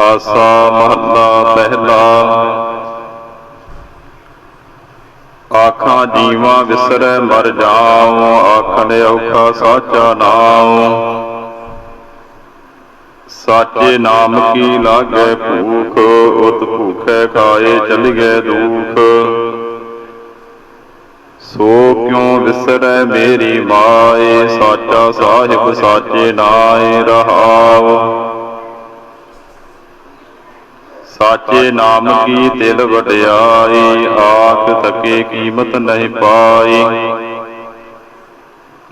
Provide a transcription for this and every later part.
ਆਸਾ ਮਹੱਲਾ ਪਹਿਲਾ। ਆਖਾਂ ਜੀਵਾਂ ਵਿਸਰੈ ਮਰ ਜਾਉ, ਆਖਣ ਔਖਾ ਸਾਚਾ ਨਾਉ। ਸਾਚੇ ਨਾਮ ਕੀ ਲਾਗੇ ਭੂਖ, ਉਤ ਭੂਖੈ ਖਾਏ ਗਏ ਦੁਖ। ਸੋ ਕਿਉ ਵਿਸਰੈ ਮੇਰੀ ਮਾਏ, ਸਾਚਾ ਸਾਹਿਬ ਸਾਚੇ ਨਾਏ ਰਹਾਉ। ਸਾਚੇ ਨਾਮ ਕੀ ਤਿਲ ਵਡਿਆਈ? ਆਖ ਤਕੇ ਕੀਮਤ ਨਹੀਂ ਪਾਈ।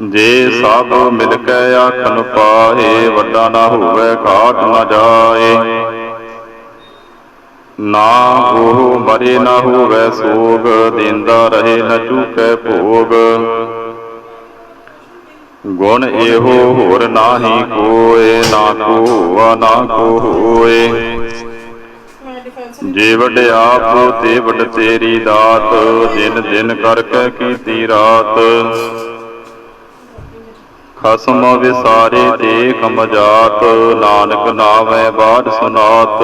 ਜੇ ਸਭ ਮਿਲ ਕੇ ਆਖਣ ਪਾਏ, ਵੱਡਾ ਨਾ ਹੋਵੇ ਘਾਟ ਨਾ ਜਾਏ। ਨਾ ਉਹ ਮਰੇ ਨਾ ਹੋਵੇ ਸੋਗ, ਦਿੰਦਾ ਰਹੇ ਨਾ ਚੁਕੈ ਭੋਗ। ਗੁਣ ਇਹੋ ਹੋਰ ਨਾਹੀ ਕੋਏ, ਨਾ ਕੋ ਨਾ ਕੋ ਹੋਏ। ਜੇ ਵੱਡ ਆਪ ਤੇ ਵੱਡ ਤੇਰੀ ਦਾਤ ਦਿਨ ਦਿਨ ਕਰਕੇ ਕੀਤੀ ਰਾਤ। ਖਸਮ ਵਿਸਾਰੇ ਤੇ ਕਮਜਾਤ ਨਾਨਕ ਨਾਵੇਂ ਬਾਦ ਸੁਨਾਤ।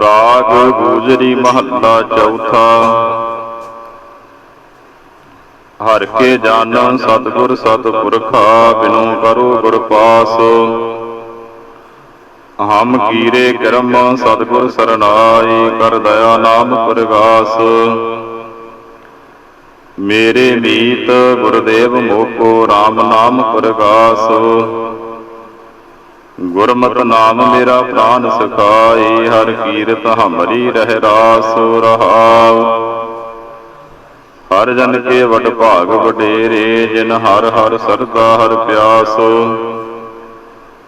ਰਾਗ ਗੂਜਰੀ ਮਹੱਲਾ ਚੌਥਾ। ਹਰ ਕੇ ਜਾਣਨ ਸਤਿਗੁਰ ਸਤਿਪੁਰਖਾ, ਬਿਨੂ ਕਰੋ ਗੁਰ ਪਾਸ। ਹਮ ਕੀਰੇ ਕਰਮ ਸਤਿਗੁਰ ਸਰਨਾਏ, ਕਰ ਦਇਆ ਨਾਮ ਪ੍ਰਗਾਸ। ਮੇਰੇ ਮੀਤ ਗੁਰਦੇਵ ਮੋਕੋ RAM ਨਾਮ ਪ੍ਰਗਾਸ। ਗੁਰਮਤਿ ਨਾਮ ਮੇਰਾ ਪ੍ਰਾਨ ਸਖਾਈ ਹਰ ਕੀਰਤ ਹਮਰੀ ਰਹਿ ਰਾਸ ਰਹਾਉ। ਹਰ ਜਨ ਕੇ ਵਡ ਭਾਗ ਵਡੇਰੇ, ਜਿਨ ਹਰ ਹਰ ਸਰਦਾ ਹਰ ਪਿਆਸ।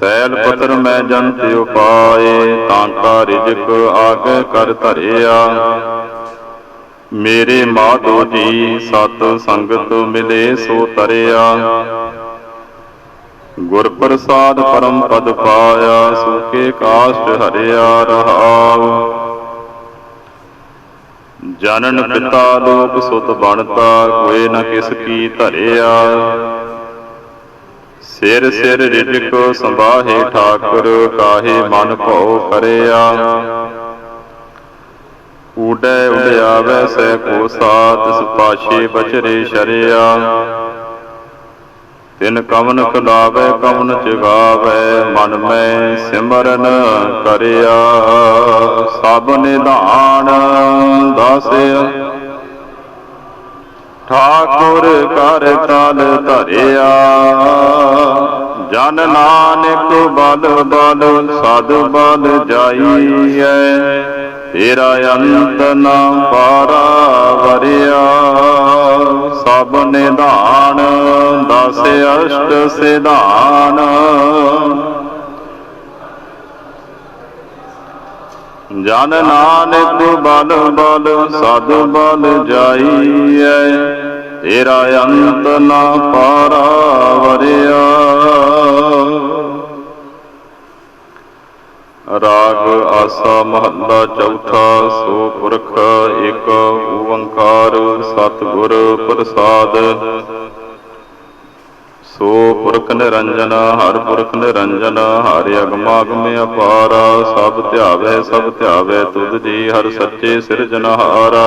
ਸੈਲ ਪਤਰ ਮੈਂ ਜੰਤ ਉਪਾਏ, ਤਾਂ ਕਾ ਰਿਜਕ ਆਗੇ ਕਰ ਧਰਿਆ। ਮੇਰੇ ਮਾਧੋ ਜੀ ਸਤ ਸੰਗਤ ਮਿਲੇ ਸੋ ਤਰਿਆ। ਗੁਰ ਪ੍ਰਸਾਦ ਪਰਮ ਪਦ ਪਾਇਆ ਸੁਖੇ ਕਾਸ਼ਟ ਹਰਿਆ ਰਹਾਉ। ਜਨਨ ਪਿਤਾ ਲੋਕ ਸੁਤ ਬਣਤਾ, ਕੋਈ ਨ ਕਿਸ ਕੀ ਧਰਿਆ। ਸਿਰ ਸਿਰ ਰਿਜਕ ਸੰਭਾਹੇ ਠਾਕੁਰ, ਕਾਹੇ ਮਨ ਭਉ ਕਰਿਆ। ਊੜੈ ਉਡਿਆਵੈ ਸੈ ਕੋ ਸਾਤ ਤਿਸ ਬਚਰੇ ਸ਼ਰਿਆ। ਤਿਨ ਕਵਨ ਖਲਾਵੇ ਕਵਨ ਚਗਾਵੇ ਮਨ ਮੈਂ ਸਿਮਰਨ ਕਰਿਆ। ਸਭ ਨਿਧਾਨ ਦਾਸਿਆ। ਠਾਕੁਰ ਕਰ ਤਲ ਧਰਿਆ। ਜਨ ਨਾਨਕ ਬਲ ਬਲ ਸਦ ਬਲ ਜਾਈਐ। ਤੇਰਾ ਅੰਤ ਨਾ ਪਾਰਾ ਵਰਿਆ। ਸਭ ਨਿਧਾਨ ਦਸ ਅਸ਼ਟ ਸਿਧਾਨ। ਜਨ ਨਾਨਕ ਬਲ ਬਲ ਸਦ ਬਲ ਜਾਈਐ। ਤੇਰਾ ਅੰਤ ਨਾ ਪਾਰਾ ਵਰਿਆ। ਰਾਗ ਆਸਾ ਮਹੱਲਾ ਚੌਥਾ, ਸੋ ਪੁਰਖ ਇੱਕ ਓੰਕਾਰ ਸਤਿਗੁਰ ਪ੍ਰਸਾਦ। ਸੋ ਪੁਰਖ ਨਿਰੰਜਨ, ਹਰ ਪੁਰਖ ਨਿਰੰਜਨ, ਹਰਿ ਅਗਮੇ ਅਪਾਰ। ਸਭ ਧਿਆਵੇ ਸਭ ਧਿਆਵੇ ਤੁਧ ਜੀ, ਹਰ ਸੱਚੇ ਸਿਰਜਨਹਾਰਾ।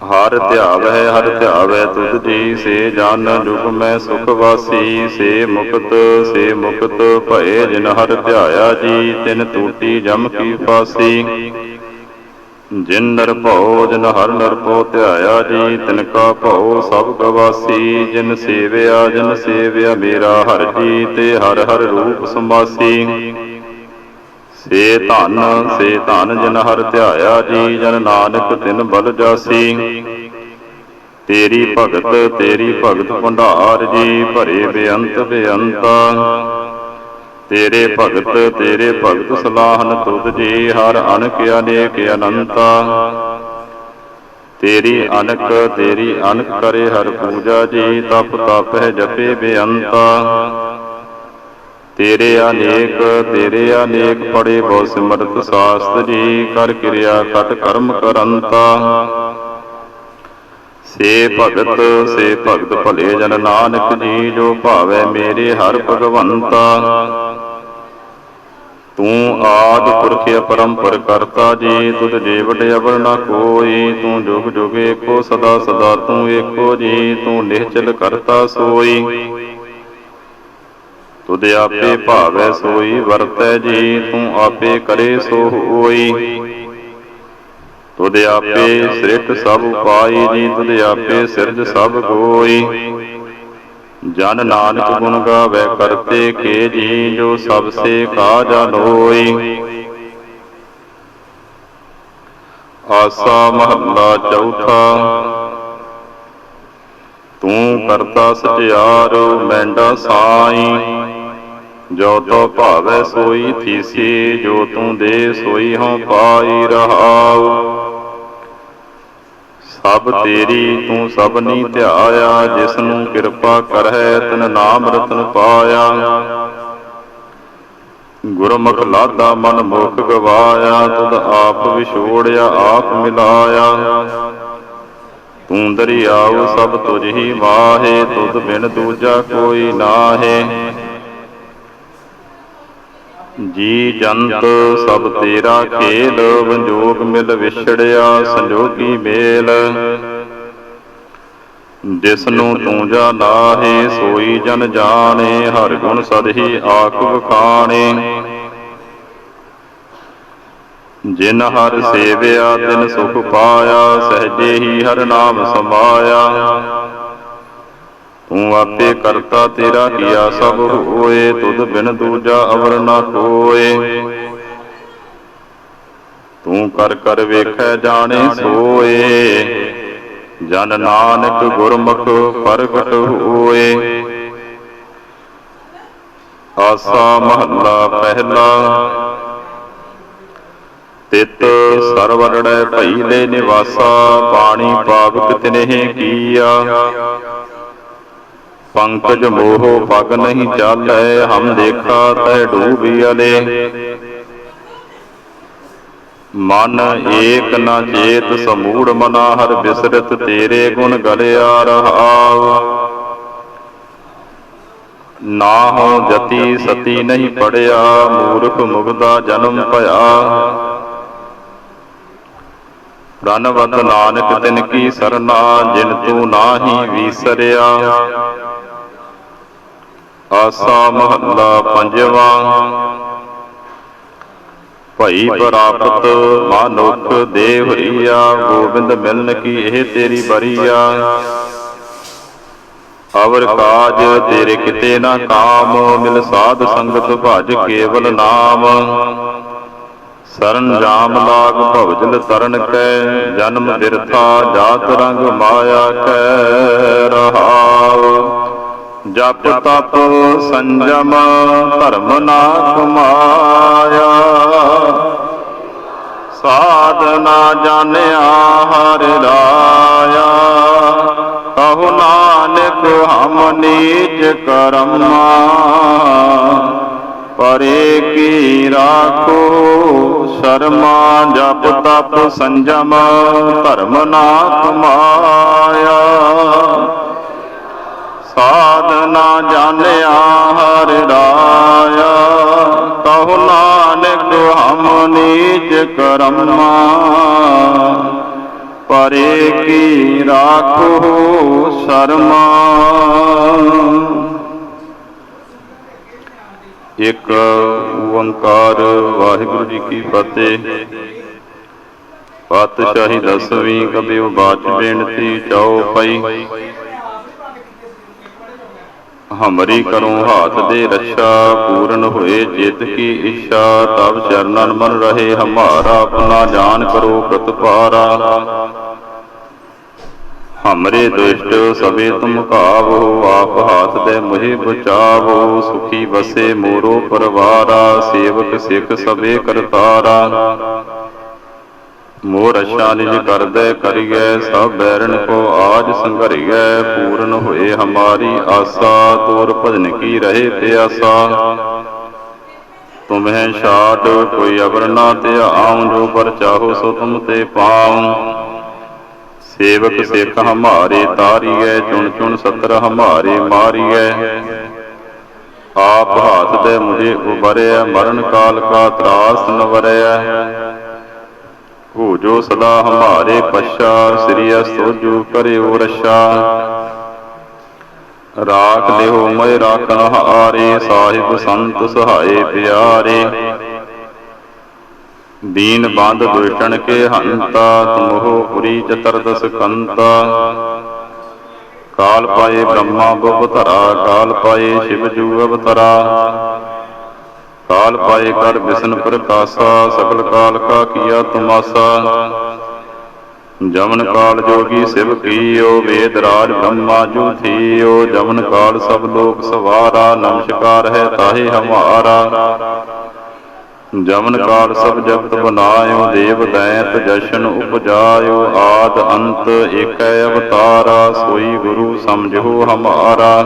ਹਰ ਧਿਆਵੈ ਹਰ ਧਿਆਵੈ ਤੁਧ ਜੀ ਸੇ ਜਨ ਜੁਗ ਮੈਂ ਸੁਖ ਵਾਸੀ ਸੇ ਮੁਕਤ ਸੇ ਮੁਕਤ ਭਏ ਜਿਨ ਹਰ ਧਿਆਇਆ ਜੀ ਤਿਨ ਟੂਟੀ ਜਮ ਕੀ ਫਾਸੀ ਜਿਨ ਨਰਭਉ ਜਿਨ ਹਰ ਨਰਭਉ ਧਿਆਇਆ ਜੀ ਤਿਨ ਕਾ ਭਉ ਸਭ ਗਵਾਸੀ। ਜਿਨ ਸੇਵਿਆ ਜਿਨ ਸੇਵਿਆ ਮੇਰਾ ਹਰ ਜੀ ਤੇ ਹਰ ਹਰ ਰੂਪ ਸਮਾਸੀ ਸੇ ਧਨ ਸੇ ਧਨ ਜਨ ਹਰ ਧਿਆਇਆ ਜੀ ਜਨ ਨਾਨਕ, ਤਿਨ ਬਲ ਜਾਸੀ। ਤੇਰੀ ਭਗਤ ਤੇਰੀ ਭਗਤ ਭੰਡਾਰ ਜੀ, ਭਰੇ ਬੇਅੰਤ ਬੇਅੰਤਾ। ਤੇਰੇ ਭਗਤ ਤੇਰੇ ਭਗਤ ਸਲਾਹਨ ਤੁਧ ਜੀ, ਹਰ ਅਨਕ ਅਨੇਕ ਅਨੰਤਾ। ਤੇਰੀ ਅਨਕ ਤੇਰੀ ਅਨਕ ਕਰੇ ਹਰ ਪੂਜਾ ਜੀ, ਤਪ ਤਪ ਹੈ ਜਪੇ ਬੇਅੰਤਾ। ਤੇਰੇ ਅਨੇਕ ਤੇਰੇ ਅਨੇਕ ਪੜੇ ਬਹੁ ਸਿਮਰਤ ਸਾਸਤ ਜੀ ਕਰ ਕਿਰਿਆ ਕਟ ਕਰਮ ਕਰੰਤਾ। ਸੇ ਭਗਤ ਸੇ ਭਗਤ ਭਲੇ ਜਨ ਨਾਨਕ ਜੀ, ਜੋ ਭਾਵੈ ਮੇਰੇ ਹਰ ਭਗਵੰਤਾ। ਤੂੰ ਆਦ ਪੁਰਖ ਅਪਰੰਪਰ ਕਰਤਾ ਜੀ, ਤੁਧ ਜੀਵਟ ਅਵਰ ਨਾ ਕੋਈ। ਤੂੰ ਜੁਗ ਜੁਗ ਏਕੋ ਸਦਾ ਸਦਾ ਤੂੰ ਏਕੋ ਜੀ, ਤੂੰ ਨਿਹਚਲ ਕਰਤਾ ਸੋਈ। ਤੁਧ ਆਪੇ ਭਾਵੈ ਸੋਈ, ਵਰਤੈ ਜੀ, ਤੂੰ ਆਪੇ ਕਰੇ ਸੋ ਹੋਈ। ਤੁਧ ਆਪੇ ਸ੍ਰਿਟ ਸਭ ਪਾਈ ਜੀ, ਤੁਧ ਆਪੇ ਸਿਰਜ ਸਭ ਗੋਈ। ਜਨ ਨਾਨਕ ਗੁਣ ਗਾਵੇ ਕਰਤੇ ਕੇ ਜੀ, ਜੋ ਸਭ ਸੇ ਕਾ ਜਨ ਆਸਾ ਮਹੱਲਾ ਚੌਥਾ। ਤੂੰ ਕਰਤਾ ਸਚਿਆਰ, ਮੈਂਡਾ ਸਾਈ। ਜੋ ਤੋ ਭਾਵੈ ਸੋਈ ਥੀਸੀ, ਜੋ ਤੂੰ ਦੇ ਸੋਈ ਹਉ ਪਾਈ ਰਹਾਉ। ਸਭ ਤੇਰੀ ਤੂੰ ਸਭਨੀ ਧਿਆਇਆ ਜਿਸ ਨੂੰ ਕਿਰਪਾ ਕਰਹਿ, ਤਨ ਨਾਮ ਰਤਨ ਪਾਇਆ। ਗੁਰਮੁਖ ਲਾਦਾ ਮਨ ਮੁਖ ਗਵਾਇਆ, ਤੁਧ ਆਪ ਵਿਛੋੜਿਆ, ਆਪ ਮਿਲਾਇਆ। ਤੂੰ ਦਰਿਆਉ ਸਭ ਤੁਝ ਹੀ ਵਾਹੇ, ਤੁਧ ਬਿਨ ਦੂਜਾ ਕੋਈ ਨਾਹੇ। ਜੀ ਜੰਤ ਸਭ ਤੇਰਾ ਖੇਲ, ਵੰਜੋਗ ਮਿਲ ਵਿਛੜਿਆ ਸੰਜੋਗੀ ਮੇਲ। ਜਿਸ ਨੂੰ ਤੂੰ ਜਾ ਸੋਈ ਜਨ ਜਾਣੇ, ਹਰ ਗੁਣ ਸਦ ਹੀ ਆਖ ਵਖਾਣੇ ਜਿਨ ਹਰ ਸੇਵਿਆ, ਤਿਨ ਸੁਖ ਪਾਇਆ, ਸਹਜੇ ਹੀ ਹਰ ਨਾਮ ਸਮਾਇਆ। ਤੂੰ ਆਪੇ ਕਰਤਾ ਤੇਰਾ ਕੀਆ ਸਭ ਹੋਏ, ਤੁਧ ਬਿਨ ਦੂਜਾ ਅਵਰ ਨਾ ਕੋਏ। ਤੂੰ ਕਰ ਕਰ ਵੇਖੈ, ਜਾਣੇ ਸੋਏ। ਜਨ ਨਾਨਕ ਗੁਰਮੁਖ ਪ੍ਰਗਟ ਹੋਏ। ਆਸਾ ਮਹੱਲਾ ਪਹਿਲਾ। ਤਿਤ ਸਰਵਰੜੈ ਭਈ ਲੈ ਨਿਵਾਸਾ ਪਾਣੀ ਪਾਵਕ ਤਿਨਹਿ ਕੀਆ। ਪੰਕਜ ਮੋਹ ਪਗ ਨਹੀਂ ਚਾਲੈ ਹਮ ਦੇਖਾ ਤੈ ਡੂਬਿਅਲੇ ਮਨ ਏਕ ਨ ਚੇਤ ਸਮੂੜ ਮਨਾ, ਹਰ ਬਿਸਰਤ ਤੇਰੇ ਗੁਣ ਗਲਿਆ ਰਹਾਉ ਨਾ ਹੋ ਜਤੀ ਸਤੀ ਨਹੀਂ ਪੜਿਆ, ਮੂਰਖ ਮੁਗਦਾ ਜਨਮ ਭਇਆ। ਪ੍ਰਨਵਤ ਨਾਨਕ ਤਿਨ ਕੀ ਸਰਨਾ, ਜਿਨ ਤੂੰ ਨਾਹੀ ਵੀਸਰਿਆ। ਆਸਾ ਮਹੱਲਾ ਪੰਜਵਾ। ਭਈ ਪ੍ਰਾਪਤ ਮਾਨੁਖ ਦੇਵ ਰੀਆ ਗੋਬਿੰਦ ਮਿਲਨ ਕੀ ਇਹ ਤੇਰੀ ਬਰੀਆ? ਅਵਰ ਕਾਜ ਤੇਰੇ ਕਿਤੇ ਨਾ ਕਾਮ, ਮਿਲ ਸਾਧ ਸੰਗਤ ਭਜ ਕੇਵਲ ਨਾਮ। ਸਰਨ ਜਾਮ ਲਾਗ ਭਵਜਲ ਤਰਨ ਕੈ, ਜਨਮ ਬਿਰਥਾ ਜਾਤ ਰੰਗ ਮਾਇਆ ਕੈ ਰਹਾਉ। ਜਪ ਤਪ ਸੰਜਮ ਧਰਮ ਨਾ ਕਮਾਇਆ ਸਾਧਨਾ ਜਾਣਿਆ ਹਰ ਰਾਇਆ। ਕਹੋ ਨਾਨਕ, ਹਮ ਨੀਚ ਕਰਮਾ। ਪਰੇ ਕੀ ਰਾਖੋ ਸ਼ਰਮਾ ਜਪ ਤਪ ਸੰਜਮ ਧਰਮ ਨਾ ਕਮਾਇਆ ਸਾਧਨਾ ਜਾਣਿਆ ਹਰ ਰਾਇਆ। ਕਹੋ ਨਾਨਕ, ਹਮ ਨੀਚ ਕਰਮਾ। ਪਰੇ ਕੀ ਰਾਖੋ ਸ਼ਰਮਾ। ਇੱਕ ਓੰਕਾਰ, ਵਾਹਿਗੁਰੂ ਜੀ ਕੀ ਫਤਿਹ। ਪਾਤਸ਼ਾਹੀ ਦਸਵੀਂ ਕਬਿਓ ਬਾਚ ਬੇਨਤੀ ਚਾਓ ਪਈ। ਹਮਰੀ ਕਰੋ ਹਾਥ ਦੇ ਰੱਛਾ, ਪੂਰਨ ਹੋਏ ਜਿਤ ਕੀ ਇੱਛਾ ਤਬ ਚਰਨਨ ਮਨ ਰਹੇ ਹਮਾਰਾ, ਆਪਣਾ ਜਾਨ ਕਰੋ ਪ੍ਰਤਪਾਰਾ। ਹਮਰੇ ਦੁਸ਼ਟ ਸਭੇ ਤੁਮ ਕਾਵੋ ਆਪ ਹਾਥ ਦੇ ਮੁਹਿ ਬਚਾਵੋ, ਸੁਖੀ ਵਸੇ ਮੋਰੋ ਪਰਵਾਰਾ, ਸੇਵਕ ਸਿੱਖ ਸਭੇ ਕਰਤਾਰਾ। ਮੋਰ ਅਸ਼ਾ ਨਿਜ ਕਰਦੇ ਕਰੀਐ, ਸਭ ਬੈਰਨ ਕੋ ਆਜ ਸੰਘਰੀਐ ਪੂਰਨ ਹੋਏ ਹਮਾਰੀ ਆਸਾ, ਤੋਰ ਭਜਨ ਕੀ ਰਹੇ ਪਿਆਸਾ। ਤੁਮਹਿ ਛਾਟ, ਕੋਈ ਅਵਰ ਨਾ ਤੇ ਜੋ ਪਰ ਚਾਹੋ ਸੋ ਤੁਮ ਤੇ ਪਾਉ। ਸੇਵਕ ਸਿੱਖ ਹਮਾਰੇ ਤਾਰੀਐ, ਚੁਣ ਚੁਣ ਸਤਰ ਹਮਾਰੇ ਮਾਰੀਐ। ਆਪ ਹਾਥ ਦੇ ਮੁਝੇ ਉਬਰਿਆ ਮਰਨ ਕਾਲ ਕਾ ਤਰਾਸ ਨਵਰਿਆ ਹੋ ਜੋ ਸਦਾ ਹਮਾਰੇ ਪਛਾ ਸ੍ਰੀ ਅਸਤੋਜੂ ਕਰਿਓ ਰਛਾ ਰਾਖ ਲਿਓ ਮੈਂ ਰਾਖਨ ਹਾਰੇ ਸਾਹਿਬ ਸੰਤ ਸਹਾਏ ਪਿਆਰੇ। ਦੀਨ ਬੰਦ ਦੁਸ਼ਟਣ ਕੇ ਹੰਤਾ, ਤੁਮਹੁ ਪੁਰੀ ਚਤਰਦਸ ਕੰਤਾ। ਕਾਲ ਪਾਏ ਬ੍ਰਹਮਾ ਬੁਭ ਕਾਲ ਪਾਏ ਸ਼ਿਵ ਜੂ ਅਵਤਰਾ। ਕਾਲ ਪਾਏ ਕਰ ਵਿਸ਼ਨ ਪ੍ਰਕਾਸ਼ਾ ਸਗਲ ਕਾਲ ਕਾ ਕੀਆ ਤਮਾਸਾ। ਜਮਨ ਕਾਲ ਜੋਗੀ ਸਿਵ ਕੀਓ, ਵੇਦ ਰਾਜ ਬ੍ਰਹਮਾ ਜੂ ਥੀਓ। ਜਮਨ ਕਾਲ ਸਭ ਲੋਕ ਸਵਾਰਾ, ਨਮਸਕਾਰ ਹੈ ਤਾਹੇ ਹਮਾਰਾ। ਜਮਨ ਕਾਲ ਸਭ ਜਗਤ ਬਨਾਇਓ, ਦੇਵ ਦੈਤ ਜਸ਼ਨ ਉਪਜਾਇਓ। ਆਦ ਅੰਤ ਏਕੈ ਅਵਤਾਰਾ, ਸੋਈ ਗੁਰੂ ਸਮਝੋ ਹਮਾਰਾ।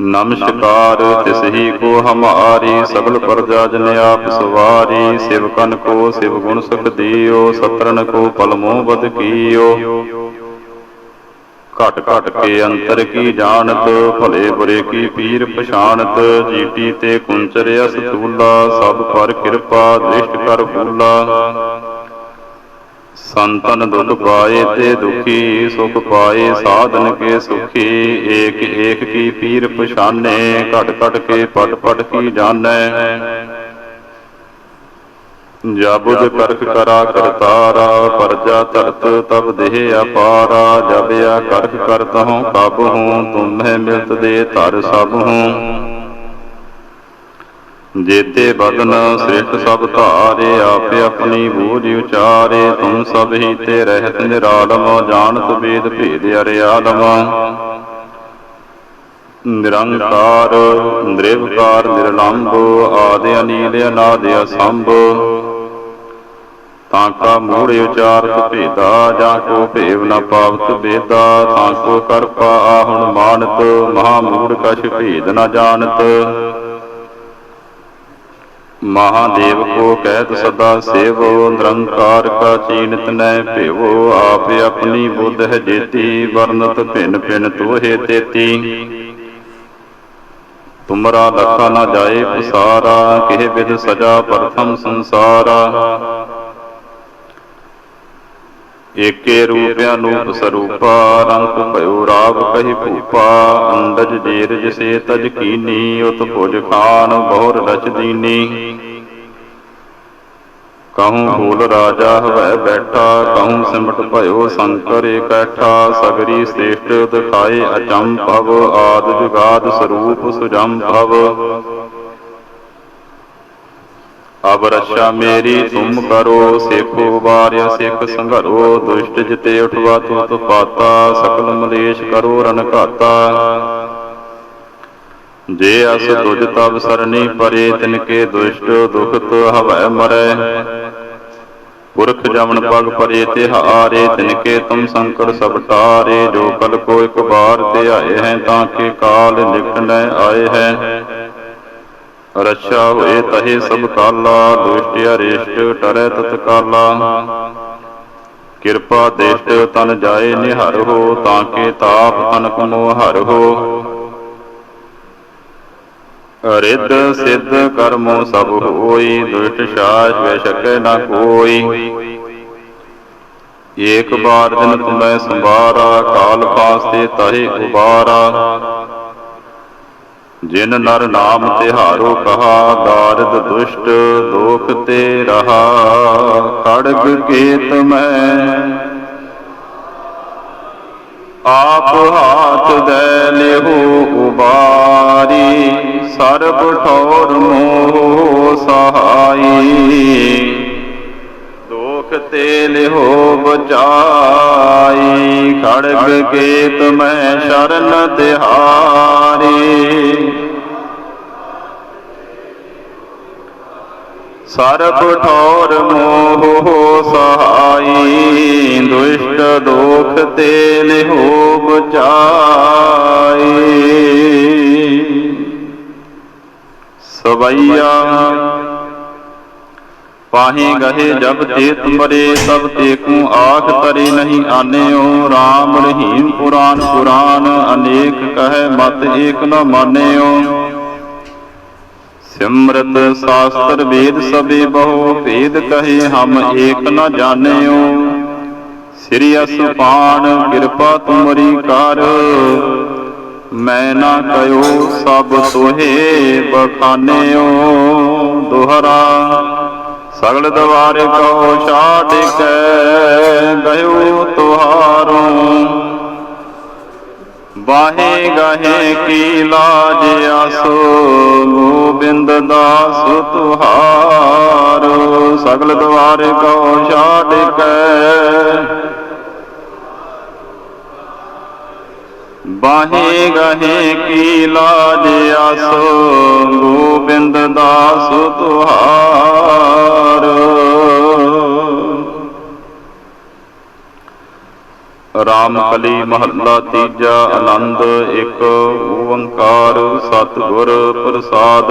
ਨਮਸਕਾਰ ਤਿਸ ਕੋ ਹਮਾਰੀ ਸਗਲ ਪ੍ਰਜਾ ਜਨ ਆਪ ਸਵਾਰੀ ਸਿਵਕਨ ਕੋ ਸਿਵ ਗੁਣ ਸੁਖ ਦੀਓ ਸਤਰਨ ਕੋ ਪਲਮੋ ਬਦ ਕੀਓ। ਘਟ ਘਟ ਕੇ ਅੰਤਰ ਕੀ ਜਾਣਤ, ਭਲੇ ਬੁਰੇ ਕੀ ਪੀਰ ਪਛਾਨਤ ਜੀਟੀ ਤੇ ਕੁੰਚਰ ਅਸ ਸਭ ਪਰ ਕਿਰਪਾ, ਦ੍ਰਿਸ਼ਟ ਕਰ ਫੂਲਾ। ਸੰਤਨ ਦੁਖ ਪਾਏ ਤੇ ਦੁਖੀ, ਸੁਖ ਪਾਏ, ਸਾਧਨ ਕੇ ਸੁਖੀ, ਏਕ ਏਕ ਕੀ ਪੀਰ ਪਛਾਨੇ, ਘਟ ਘਟ ਕੇ ਪਟ ਪਟ ਕੀ ਜਾਣੈ। ਜਬੁਦ ਕਰਖ ਕਰਾ ਕਰਤਾਰਾ, ਪਰਜਾ ਧਰਤ ਤਬ ਦੇਹ ਅਪਾਰਾ ਜਬਿਆ ਕਰਖ ਕਰਤ ਹੂੰ ਕਬ ਹੂੰ ਤੁਮਹਿ ਮਿਲਤ ਦੇ ਧਰ ਸਭ ਹੂੰ ਜੇਤੇ ਬਦਨ ਸ੍ਰਿਸ਼ਟ ਸਭ ਧਾਰੇ, ਆਪੇ ਆਪਣੀ ਬੂਝ ਉਚਾਰੇ, ਤੁਮ ਸਭ ਹੀ ਤੇ ਰਹਿਤ ਨਿਰਾਲਮ, ਜਾਣਤ ਵੇਦ ਭੇਦ ਅਰਿਆਲਮ। ਨਿਰੰਕਾਰ, ਨਿਰਵਕਾਰ ਨਿਰਲੰਭ ਆਦਿ ਅਨੀਲ, ਅਨਾਦ ਅਸੰਭ। ਤਾਂ ਕਾ ਮੂੜ ਉਚਾਰਤ ਭੇਦਾ, ਜਾਂ ਕੋ ਭੇਵ ਨ ਪਾਵਤ ਬੇਦਾ ਤਾਂ ਕੋ ਕਰਪਾ ਆਹੁਣ ਮਾਨਤ, ਮਹਾ ਮੂੜ ਕਛ ਭੇਦ ਨ ਜਾਣਤ। ਮਹਾਦੇਵ ਕੋ ਕਹਿਤ ਸਦਾ ਸੇਵੋ, ਨਿਰੰਕਾਰ ਕਾ ਚੀਨਤ ਨੈ ਭਿਵੋ, ਆਪੇ ਆਪਣੀ ਬੁੱਧ ਹੈ ਜੇਤੀ, ਵਰਨਤ ਭਿੰਨ ਭਿੰਨ ਤੋਹੇ ਤੇਤੀ। ਤੁਮਰਾ ਲਖਾ ਨਾ ਜਾਏ ਪਸਾਰਾ, ਕਿਹ ਵਿਦ ਸਜਾ ਪ੍ਰਥਮ ਸੰਸਾਰਾ। ਏਕੇ ਰੂਪ ਅਨੂਪ ਸਰੂਪਾ, ਰੰਗ ਭਇਓ ਰਾਵ ਕਹੀ ਭੂਪਾ ਅੰਡਜ ਜੇਰ ਜਿਸੇ ਤਜ ਕੀਨੀ, ਉਤ ਭੁਜ ਖਾਨ ਬਹੁਰ ਰਚ ਦੀਨੀ। ਕਹੂੰ ਫੂਲ ਰਾਜਾ ਹਵੈ ਬੈਠਾ, ਕਹੂੰ ਸਿਮਟ ਭਇਓ ਸੰਕਰ ਇਕੱਠਾ, ਸਗਰੀ ਸ੍ਰੇਸ਼ਟ ਦਿਖਾਏ ਅਚੰਭਵ, ਆਦ ਜੁਗਾਦ ਸਰੂਪ ਸੁਜੰਭਵ। ਅਬ ਰੱਛਾ ਮੇਰੀ ਤੁਮ ਕਰੋ, ਸਿੱਖ ਉਬਾਰਿਆ ਸਿੱਖ ਸੰਘਰੋ, ਦੁਸ਼ਟ ਜਿਤੇ ਉਠਵਾ ਤੁਤ ਪਾਤਾ ਸਕਲ ਮਲੇਸ਼ ਕਰੋ ਰਨ ਘਾਤਾ। ਜੇ ਅਸ ਤੁਜ ਤਬ ਸਰਣੀ ਪਰੇ, ਤਿਨ ਕੇ ਦੁਸ਼ਟ ਦੁਖਤ ਹਵੈ ਮਰੈ। ਪੁਰਖ ਜਮਨ ਪਗ ਪਰੇ ਤੇ ਹਾਰੇ ਤਿਨ ਕੇ ਤੁਮ ਸੰਕਟ ਸਭ ਟਾਰੇ। ਜੋ ਕਲ ਕੋ ਇਕ ਬਾਰ ਤੇ ਆਏ ਹੈ, ਤਾਂ ਕੇ ਕਾਲ ਨਿਕਟ ਲੈ ਆਏ ਹੈ। ਰੱਛਾ ਹੋਏ ਤਹੇ ਸਭ ਕਾਲਾ, ਦੁਸ਼ਟ ਅਰਿਸ਼ਟ ਟਰੈ ਤਤ ਕਾਲਾ। ਕਿਰਪਾ ਦੇਸ਼ਟ ਤਨ ਜਾਏ ਨਿਹਰ ਹੋ, ਤਾਂ ਕੇ ਤਾਪ ਤਨਕ ਮੋਹ ਹਰ ਹੋ। ਰਿੱਧ ਸਿੱਧ ਕਰਮੋ ਸਭ ਹੋਈ, ਦੁਸ਼ਟ ਸਾਜ ਵੈ ਸਕੈ ਨਾ ਕੋਈ। ਏਕ ਬਾਰ ਦਿਨ ਤੁਮੈ ਸੰਭਾਰਾ, ਕਾਲ ਫਾਸਤੇ ਤਹੇ ਉਬਾਰਾ। ਜਿਨ ਨਰ ਨਾਮ ਤਿਹਾਰੋ ਕਹਾ, ਦਾਰਦ ਦੁਸ਼ਟ ਦੋਖ ਤੇ ਰਹਾ। ਖੜਗ ਕੇਤ ਮੈਂ ਆਪ ਹਾਥ ਦੇ ਲਿਹੋ ਉਬਾਰੀ, ਸਰਬ ਠੌਰ ਮੋਹ ਸਹਾਈ। ਦੋਖ ਤੇ ਲਿਹੋ ਬਚਾਈ। ਖੜਗ ਕੇਤ ਮੈਂ ਸ਼ਰਨ ਤਿਹਾਰੀ। ਸਰਬ ਠੌਰ ਮੋਹ ਸਹਾਈ। ਦੁਸ਼ਟ ਦੋਖ ਤੇ ਲਿਹੋ ਬਚਾਈ। ਸਵਈਆ ਪਾਹੀ ਗਹੇ ਜਬ ਤੇ ਤੁਮਰੇ ਸਭ ਤੇ ਕੂ ਆਖ ਤਰੇ ਨਹੀਂ ਆਨਿਓ RAM ਰਹੀਮ ਪੁਰਾਨ ਪੁਰਾਨ, ਅਨੇਕ ਕਹੈ ਮਤ ਏਕ ਨ ਮਾਨਿਓ ਸਿਮਰਤ ਸਾਸਤਰ ਵੇਦ ਸਭੇ ਬਹੁ ਭੇਦ ਕਹੇ ਹਮ ਏਕ ਨ ਜਾਣਿਓ ਸ੍ਰੀ ਅਸਪਾਨ, ਕਿਰਪਾ ਤੁਮਰੀ ਕਰ। ਮੈਂ ਨਾ ਕਯੋ ਸਭ ਤੋਹੇ ਬਖਾਨਿਓ ਦੁਹਰਾ। ਸਗਲ ਦਵਾਰੇ ਕੋ ਛਾੜ ਕੇ ਗਇਓ ਤੁਹਾਰੋਂ। ਬਾਹੇ ਗਾਹੇ ਕੀ ਲਾਜ ਆਸੋ, ਗੋਬਿੰਦ ਦਾਸ ਤੁਹਾਰ। ਸਗਲ ਦਵਾਰ ਕੋ ਛਾੜ ਕੇ ਬਾਹੇ ਗਾਹੇ ਕੀ ਲਾਜ ਆਸੋ ਗੋਬਿੰਦ ਦਾਸ ਤੁਹਾਰ। ਰਾਮ ਕਲੀ ਮਹੱਲਾ ਤੀਜਾ ਆਨੰਦ, ਇੱਕ ਓੰਕਾਰ ਸਤਿਗੁਰ ਪ੍ਰਸਾਦ।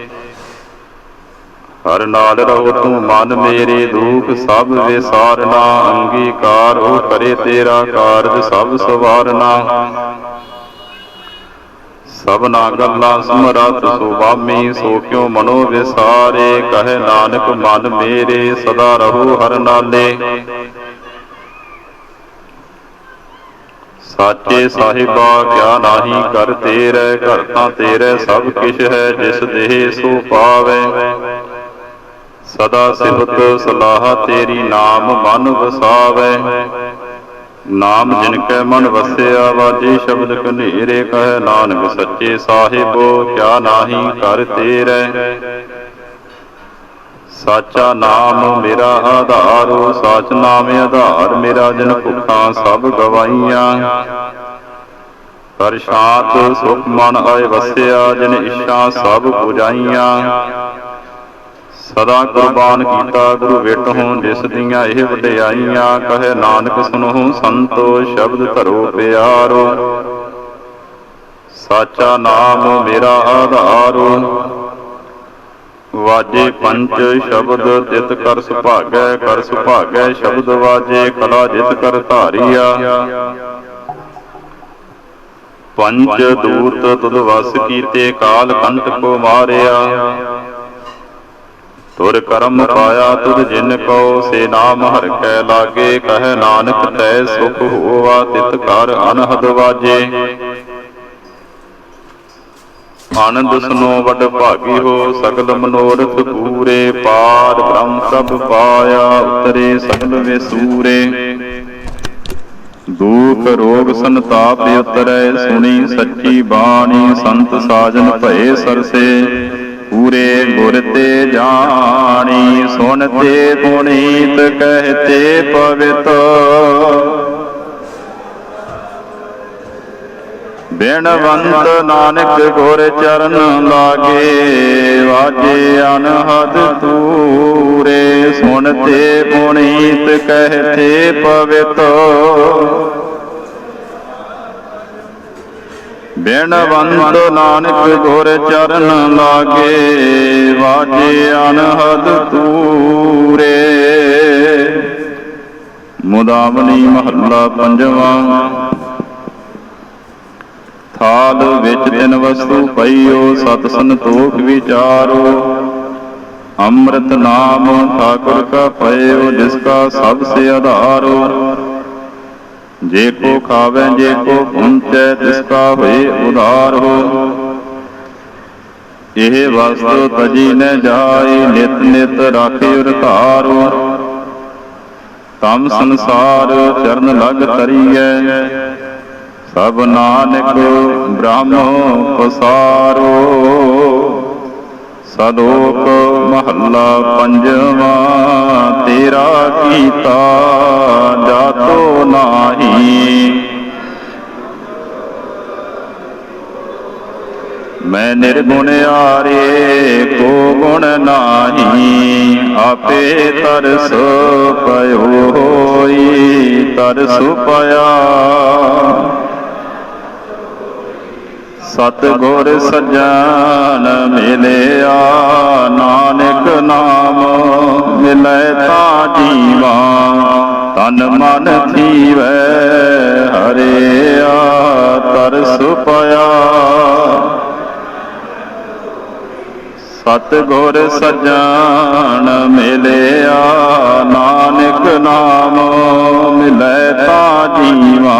ਹਰ ਨਾਲ ਰਹੋ ਤੂੰ ਮਨ ਮੇਰੇ ਦੁਖ, ਸਭ ਵਿਸਾਰਨਾ, ਅੰਗੀਕਾਰ ਹੋ ਕਰੇ ਤੇਰਾ ਕਾਰਜ, ਸਭ ਸਵਾਰਨਾ। ਸਭਨਾ ਗੱਲਾਂ ਸਮਰਤ ਸੁਭਾਮੀ, ਸੋ ਕਿਉ ਮਨੋ ਵਿਸਾਰੇ? ਕਹੇ ਨਾਨਕ, ਮਨ ਮੇਰੇ ਸਦਾ ਰਹੋ ਹਰ ਨਾਲੇ। ਸਾਚੇ ਸਾਹਿਬਾ, ਕਿਆ ਨਾਹੀ ਕਰ ਤੇਰੇ, ਘਰ ਤਾਂ ਤੇਰੇ ਸਭ ਕਿਛ ਹੈ, ਜਿਸ ਦੇਹ ਸੋ ਪਾਵੇ। ਸਦਾ ਸਿਫਤ ਸਲਾਹ ਤੇਰੀ ਨਾਮ ਮਨ ਵਸਾਵੇ। ਨਾਮ ਜਿਨ ਕੈ ਮਨ ਵਸਿਆ, ਵਾਜੀ ਸ਼ਬਦ ਕਨੇਰੇ ਕਹੈ ਨਾਨਕ ਸੱਚੇ ਸਾਹਿਬੋ, ਕਿਆ ਨਾਹੀ ਕਰ ਤੇਰੇ। ਸਾਚਾ ਨਾਮ ਮੇਰਾ ਆਧਾਰੋ, ਸਾਚ ਨਾਮ ਆਧਾਰ ਮੇਰਾ ਜਨ ਭੁੱਖਾਂ ਸਭ ਗਵਾਈਆਂ। ਪਰ ਸ਼ਾਂਤ ਸੁਖ ਮਨ ਆਏ ਵਸਿਆ, ਜਨ ਇੱਛਾ ਸਭ ਪੁਜਾਈਆਂ। ਸਦਾ ਕੁਰਬਾਨ ਕੀਤਾ, ਗੁਰੂ ਵਿਟ ਜਿਸ ਦੀਆਂ ਇਹ ਵਡਿਆਈਆਂ, ਕਹੇ ਨਾਨਕ ਸੁਨੋ ਸੰਤੋ ਸ਼ਬਦ ਧਰੋ ਪਿਆਰੋ। ਸਾਚਾ ਨਾਮ ਮੇਰਾ ਆਧਾਰੋ। ਵਾਜੇ ਪੰਚ ਸ਼ਬਦ ਤਿਤ ਕਰ ਸੁਭਾਗੈ ਕਰ ਸੁਭਾਗੈ ਸ਼ਬਦ ਵਾਜੇ, ਕਲਾ ਜਿਤ ਕਰ ਧਾਰੀਆ। ਪੰਚ ਦੂਤ ਤੁਧ ਵਸ ਕੀਤੇ, ਕਾਲ ਕੰਟ ਕੋ ਮਾਰਿਆ। ਤੁਰ ਕਰਮ ਪਾਇਆ ਤੁਧ ਜਿਨ ਕੋ, ਸੇ ਨਾਮ ਹਰ ਕੈ ਲਾਗੇ, ਕਹੈ ਨਾਨਕ ਤੈ ਸੁਖ ਹੋਵਾ ਤਿਤ ਕਰ ਅਨਹਦ ਵਾਜੇ। ਆਨੰਦ ਸੁਨੋ ਵਡ ਭਾਗੀ ਹੋ, ਸਗਲ ਮਨੋਰਥ ਪੂਰੇ, ਪਾਰ ਬ੍ਰਹਮ ਪ੍ਰਭ ਪਾਇਆ, ਉਤਰੇ ਸਗਲ ਵੇਸੂਰੇ। ਦੁਖ ਰੋਗ ਸੰਤਾਪ ਉਤਰੈ, ਸੁਣੀ ਸੱਚੀ ਬਾਣੀ, ਸੰਤ ਸਾਜਨ ਭਏ ਸਰਸੇ। ਪੂਰੇ ਗੁਰ ਤੇ ਜਾਣੀ, ਸੁਣ ਤੇ ਪੁਨੀਤ ਕਹਤੇ ਪਵਿੱਤ। ਬੇਨਵੰਤ ਨਾਨਕ ਗੁਰ ਚਰਨ ਲਾਗੇ, ਵਾਜੇ ਅਨਹਦ ਤੂਰੇ, ਸੁਣ ਤੇ ਪੁਨੀਤ ਕਹਤੇ ਪਵਿੱਤ। ਬੇਨਵੰਤ ਨਾਨਕ ਗੁਰ ਚਰਨ ਲਾਗੇ, ਵਾਜੇ ਅਨਹਦ ਤੂਰੇ। ਮੁਦਾਵਨੀ ਮਹੱਲਾ ਪੰਜਵਾਂ। ਥਾਲ ਵਿੱਚ ਤਿੰਨ ਵਸਤੂ ਪਈਓ, ਸਤ ਸੰਤੋਖ ਵਿਚਾਰੋ। ਅੰਮ੍ਰਿਤ ਨਾਮ ਠਾਕੁਰ ਕਾ ਪਇਓ, ਜਿਸ ਕਾ ਸਭ ਸੇ ਆਧਾਰੋ। ਜੇ ਕੋ ਖਾਵੇ ਜੇ ਕੋ ਪੁੰਚੈ ਤਿਸ ਕਾ ਹੋਏ ਉਧਾਰ ਹੋ। ਇਹ ਵਸਤੂ ਤਜੀ ਨ ਜਾਈ ਨਿਤ ਨਿਤ ਰਾਖੇ ਉਰ ਧਾਰੋ ਤਮ ਸੰਸਾਰ ਚਰਨ ਲਗ ਤਰੀਐ ਸਭ ਨਾਨਕ ਬ੍ਰਹਮ ਪਸਾਰੋ। ਸਲੋਕ ਮਹੱਲਾ ਪੰਜਵਾਂ, ਤੇਰਾ ਕੀਤਾ ਜਾਤੋ ਨਾਹੀ। ਮੈਂ ਨਿਰਗੁਣ ਆਰੇ ਕੋ ਗੁਣ ਨਾਹੀ, ਆਪੇ ਤਰਸ ਪਇਓ ਹੋਈ, ਤਰਸ ਪਿਆ। ਸਤ ਗੁਰ ਸਜਣ ਮਿਲਿਆ, ਨਾਨਕ ਨਾਮ ਮਿਲੈ ਤਾਂ ਜੀਵਾ, ਤਨ ਮਨ ਥੀਵੈ ਹਰਿਆ, ਤਰਸ ਪਿਆ ਸਤ ਗੁਰ ਸਜਣ ਮਿਲਿਆ, ਨਾਨਕ ਨਾਮ ਮਿਲੈ ਤਾਂ ਜੀਵਾ